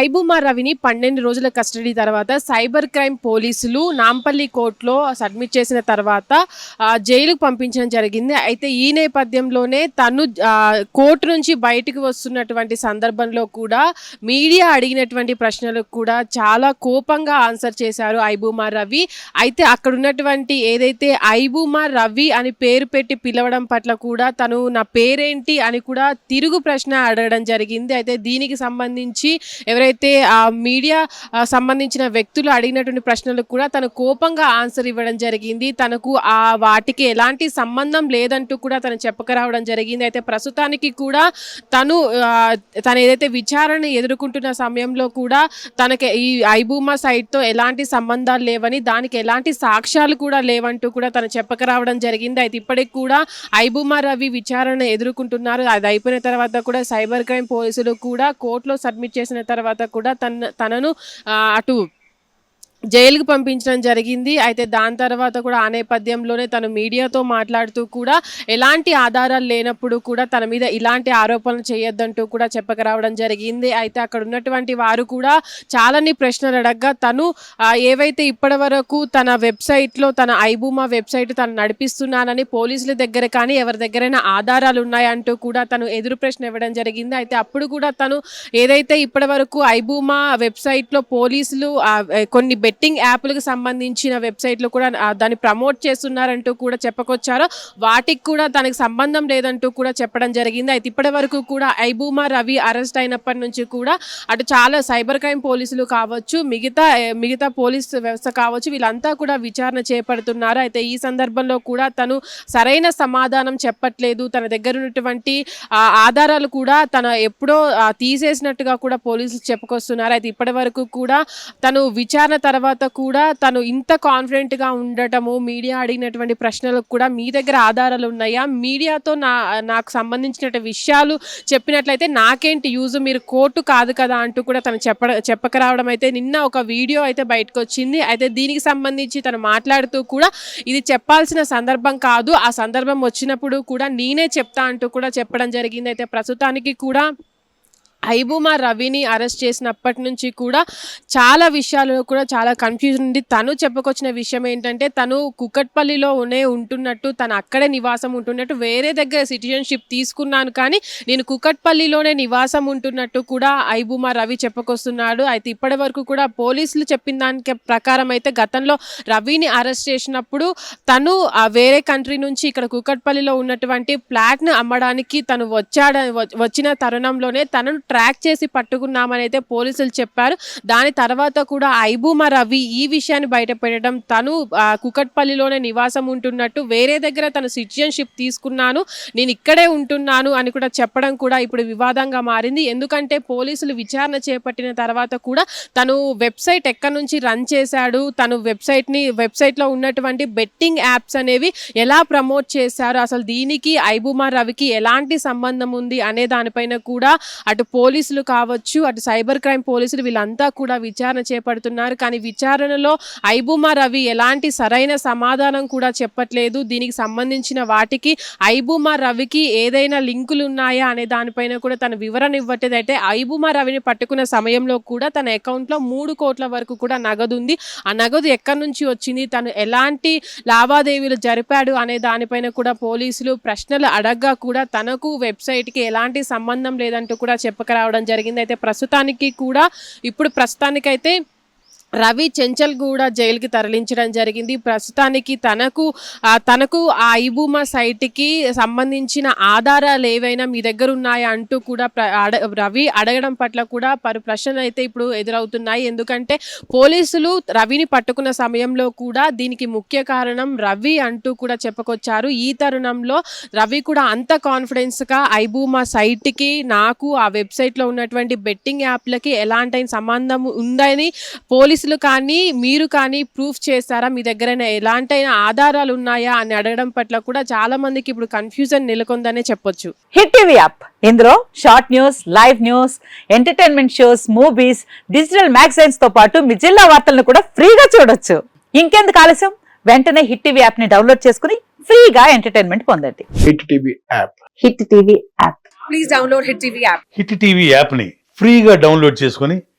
ఐబుమా రవిని పన్నెండు రోజుల కస్టడీ తర్వాత సైబర్ క్రైమ్ పోలీసులు నాంపల్లి కోర్టులో సబ్మిట్ చేసిన తర్వాత జైలుకు పంపించడం జరిగింది. అయితే ఈ నేపథ్యంలోనే తను కోర్టు నుంచి బయటకు వస్తున్నటువంటి సందర్భంలో కూడా మీడియా అడిగినటువంటి ప్రశ్నలకు కూడా చాలా కోపంగా ఆన్సర్ చేశారు ఐబుమా రవి. అయితే అక్కడ ఉన్నటువంటి ఏదైతే ఐబుమా రవి అని పేరు పెట్టి పిలవడం పట్ల కూడా తను నా పేరేంటి అని కూడా తిరుగు ప్రశ్న అడగడం జరిగింది. అయితే దీనికి సంబంధించి ఎవరైతే ఆ మీడియా సంబంధించిన వ్యక్తులు అడిగినటువంటి ప్రశ్నలకు కూడా తను కోపంగా ఆన్సర్ ఇవ్వడం జరిగింది. తనకు ఆ వాటికి ఎలాంటి సంబంధం లేదంటూ కూడా తను చెప్పకరావడం జరిగింది. అయితే ప్రస్తుతానికి కూడా తను తను ఏదైతే విచారణ ఎదుర్కొంటున్న సమయంలో కూడా తనకి ఈ ఐబూమా సైట్తో ఎలాంటి సంబంధాలు లేవని దానికి ఎలాంటి సాక్ష్యాలు కూడా లేవంటూ కూడా తను చెప్పకరావడం జరిగింది. అయితే ఇప్పటికి కూడా ఐబూమా రవి విచారణ ఎదుర్కొంటున్నారు. అది అయిపోయిన తర్వాత కూడా సైబర్ క్రైమ్ పోలీసులు కూడా కోర్టులో సబ్మిట్ చేసిన తర్వాత తర్వాత కూడా తన తనను అటు జైలుకు పంపించడం జరిగింది. అయితే దాని తర్వాత కూడా ఆ నేపథ్యంలోనే తను మీడియాతో మాట్లాడుతూ కూడా ఎలాంటి ఆధారాలు లేనప్పుడు కూడా తన మీద ఇలాంటి ఆరోపణలు చేయొద్దంటూ కూడా చెప్పకరావడం జరిగింది. అయితే అక్కడ ఉన్నటువంటి వారు కూడా చాలాని ప్రశ్నలు అడగగా తను ఏవైతే ఇప్పటి వరకు తన వెబ్సైట్లో తన ఐబూమా వెబ్సైట్ తను నడిపిస్తున్నానని పోలీసుల దగ్గర కానీ ఎవరి దగ్గరైనా ఆధారాలు ఉన్నాయంటూ కూడా తను ఎదురు ప్రశ్న ఇవ్వడం జరిగింది. అయితే అప్పుడు కూడా తను ఏదైతే ఇప్పటి వరకు ఐబూమా వెబ్సైట్లో పోలీసులు కొన్ని బెట్టింగ్ యాప్లకు సంబంధించిన వెబ్సైట్లో కూడా దాన్ని ప్రమోట్ చేస్తున్నారంటూ కూడా చెప్పుకొచ్చారు. వాటికి కూడా తనకి సంబంధం లేదంటూ కూడా చెప్పడం జరిగింది. అయితే ఇప్పటి వరకు కూడా ఐబూమా రవి అరెస్ట్ అయినప్పటి నుంచి కూడా అటు చాలా సైబర్ క్రైమ్ పోలీసులు కావచ్చు మిగతా మిగతా పోలీస్ వ్యవస్థ కావచ్చు వీళ్ళంతా కూడా విచారణ చేపడుతున్నారు. అయితే ఈ సందర్భంలో కూడా తను సరైన సమాధానం చెప్పట్లేదు. తన దగ్గర ఉన్నటువంటి ఆధారాలు కూడా తన ఎప్పుడో తీసేసినట్టుగా కూడా పోలీసులు చెప్పుకొస్తున్నారు. అయితే ఇప్పటి వరకు కూడా తను విచారణ తర్వాత తర్వాత కూడా తను ఇంత కాన్ఫిడెంట్గా ఉండటము మీడియా అడిగినటువంటి ప్రశ్నలకు కూడా మీ దగ్గర ఆధారాలు ఉన్నాయా? మీడియాతో నా నాకు సంబంధించిన విషయాలు చెప్పినట్లయితే నాకేంటి యూజ్ మీరు కోర్టు కాదు కదా అంటూ కూడా తను చెప్ప చెప్పకరావడం అయితే నిన్న ఒక వీడియో అయితే బయటకు వచ్చింది అయితే దీనికి సంబంధించి తను మాట్లాడుతూ కూడా ఇది చెప్పాల్సిన సందర్భం కాదు. ఆ సందర్భం వచ్చినప్పుడు కూడా నేనే చెప్తా అంటూ కూడా చెప్పడం జరిగింది అయితే ప్రస్తుతానికి కూడా. ఐబుమా రవిని అరెస్ట్ చేసినప్పటి నుంచి కూడా చాలా విషయాలు కూడా చాలా కన్ఫ్యూజన్ ఉంది. తను చెప్పుకొచ్చిన విషయం ఏంటంటే తను కుకట్పల్లిలోనే ఉంటున్నట్టు తను అక్కడే నివాసం ఉంటున్నట్టు వేరే దగ్గర సిటిజన్షిప్ తీసుకున్నాను కానీ నేను కుకట్పల్లిలోనే నివాసం ఉంటున్నట్టు కూడా ఐబుమా రవి చెప్పుకొస్తున్నాడు. అయితే ఇప్పటి వరకు కూడా పోలీసులు చెప్పిన దానికి ప్రకారం అయితే గతంలో రవిని అరెస్ట్ చేసినప్పుడు తను ఆ వేరే కంట్రీ నుంచి ఇక్కడ కుకట్పల్లిలో ఉన్నటువంటి ఫ్లాట్ను అమ్మడానికి తను వచ్చాడ వచ్చిన తరుణంలోనే తనను ట్రాక్ చేసి పట్టుకున్నామని అయితే పోలీసులు చెప్పారు. దాని తర్వాత కూడా ఐబూమా రవి ఈ విషయాన్ని బయటపెట్టడం తను కుకట్పల్లిలోనే నివాసం ఉంటున్నట్టు వేరే దగ్గర తను సిటిజన్షిప్ తీసుకున్నాను నేను ఇక్కడే ఉంటున్నాను అని కూడా చెప్పడం కూడా ఇప్పుడు వివాదంగా మారింది. ఎందుకంటే పోలీసులు విచారణ చేపట్టిన తర్వాత కూడా తను వెబ్సైట్ ఎక్కడి నుంచి రన్ చేశాడు తను వెబ్సైట్ని వెబ్సైట్లో ఉన్నటువంటి బెట్టింగ్ యాప్స్ అనేవి ఎలా ప్రమోట్ చేశారు అసలు దీనికి ఐబుమా రవికి ఎలాంటి సంబంధం ఉంది అనే దానిపైన కూడా అటు పోలీసులు కావచ్చు అటు సైబర్ క్రైమ్ పోలీసులు వీళ్ళంతా కూడా విచారణ చేపడుతున్నారు. కానీ విచారణలో ఐబుమా రవి ఎలాంటి సరైన సమాధానం కూడా చెప్పట్లేదు. దీనికి సంబంధించిన వాటికి ఐబుమా రవికి ఏదైనా లింకులు ఉన్నాయా అనే దానిపైన కూడా తన వివరణ ఇవ్వట్లేదైతే ఐబుమా రవిని పట్టుకున్న సమయంలో కూడా తన అకౌంట్లో మూడు కోట్ల వరకు కూడా నగదు ఉంది. ఆ నగదు ఎక్కడి నుంచి వచ్చింది? తను ఎలాంటి లావాదేవీలు జరిపాడు అనే దానిపైన కూడా పోలీసులు ప్రశ్నలు అడగ్గా కూడా తనకు వెబ్సైట్కి ఎలాంటి సంబంధం లేదంటూ కూడా చెప్పక రావడం జరిగింది అయితే ప్రస్తుతానికి కూడా. ఇప్పుడు ప్రస్తుతానికైతే రవి చెంచల్ కూడా జైలుకి తరలించడం జరిగింది. ప్రస్తుతానికి తనకు తనకు ఆ ఐబూమా సైట్కి సంబంధించిన ఆధారాలు ఏవైనా మీ దగ్గర ఉన్నాయా అంటూ కూడా అడ రవి అడగడం పట్ల కూడా పలు ప్రశ్నలు అయితే ఇప్పుడు ఎదురవుతున్నాయి. ఎందుకంటే పోలీసులు రవిని పట్టుకున్న సమయంలో కూడా దీనికి ముఖ్య కారణం రవి అంటూ కూడా చెప్పుకొచ్చారు. ఈ తరుణంలో రవి కూడా అంత కాన్ఫిడెన్స్గా ఐబూమా సైట్కి నాకు ఆ వెబ్సైట్లో ఉన్నటువంటి బెట్టింగ్ యాప్లకి ఎలాంటి సంబంధం ఉందని పోలీసులు కానీ మీరు కానీ ప్రూఫ్ చేస్తారా మీ దగ్గర ఎలాంటి ఆధారాలు ఉన్నాయా? అని అడగడం పట్ల కూడా చాలా మందికి ఇప్పుడు కన్ఫ్యూజన్ నెలకొందనే చెప్పొచ్చు. Hit TV app. ఇందులో short news live news entertainment shows movies digital మ్యాగజైన్స్తో పాటు మీ జిల్లా వార్తలను కూడా ఫ్రీగా చూడొచ్చు. ఇంకెందుకు ఆలస్యం? వెంటనే హిట్ టీవీ యాప్ని డౌన్లోడ్ చేసుకుని ఫ్రీగా ఎంటర్టైన్మెంట్ పొందండి. Hit TV app. Hit TV app. Hit TV యాప్ని ఫ్రీగా డౌన్లోడ్ చేసుకొని